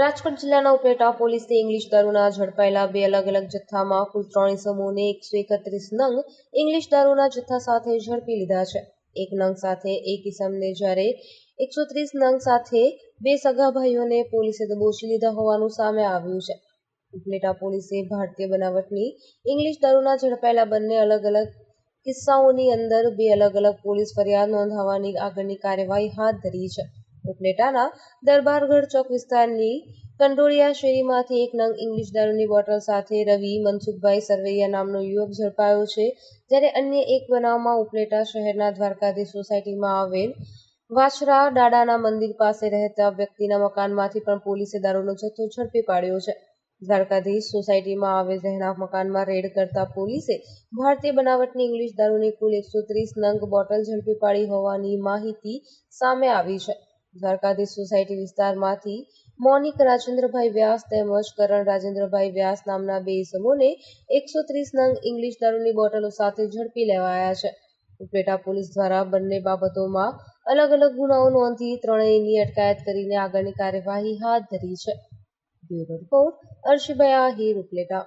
રાજકોટ જિલ્લાના ઉપલેટા પોલીસે ઇંગ્લિશ દારૂના ઝડપાયેલા બે અલગ અલગ જથ્થામાં કુલ ત્રણ સમૂહને એકસો એકત્રીસ નંગ ઇંગ્લિશ દારૂના જથ્થા સાથે ઝડપી લીધા છે. એક નંગ સાથે એક ઇસમને જ્યારે એકસો ત્રીસ નંગ સાથે બે સગા ભાઈઓને પોલીસે દબોચી લીધા હોવાનું સામે આવ્યું છે. ઉપલેટા પોલીસે ભારતીય બનાવટની ઇંગ્લિશ દારૂના ઝડપાયેલા બંને અલગ અલગ કિસ્સાઓની અંદર બે અલગ અલગ પોલીસ ફરિયાદ નોંધાવવાની આગળની કાર્યવાહી હાથ ધરી છે. ઉપલેટાના દરબારગઢ ચોક વિસ્તારની કંડોળિયા શેરીમાંથી એક નંગ ઇંગ્લિશ દારૂની બોટલ સાથે રવિ મનસુખભાઈ સરવૈયા નામનો યુવક ઝડપાયો છે, જ્યારે અન્ય એક બનાવમાં ઉપલેટા શહેરના દ્વારકાધીશ સોસાયટીમાં આવેલ વાછરા ડાડાના મંદિર પાસે રહેતા વ્યક્તિના મકાનમાંથી પણ પોલીસે દારૂનો જથ્થો ઝડપી પાડ્યો છે. દ્વારકાધીશ સોસાયટીમાં આવેલ રહેણાંક મકાનમાં રેડ કરતા પોલીસે ભારતીય બનાવટની ઇંગ્લિશ દારૂની કુલ એકસો ત્રીસ નંગ બોટલ ઝડપી પાડી હોવાની માહિતી સામે આવી છે. દ્વારકાધીશ સોસાયટી વિસ્તારમાંથી મોનિક રાજેન્દ્રભાઈ વ્યાસ તેમજ કરણ રાજેન્દ્રભાઈ વ્યાસ નામના બે ઇસમોને એકસો ત્રીસ નંગ ઇંગ્લિશ દારૂની બોટલો સાથે ઝડપી લેવાયા છે. ઉપલેટા પોલીસ દ્વારા બંને બાબતોમાં અલગ અલગ ગુનાઓ નોંધી ત્રણેયની અટકાયત કરીને આગળની કાર્યવાહી હાથ ધરી છે. બ્યુરો રિપોર્ટ અર્શભાઈ આહિર ઉપલેટા.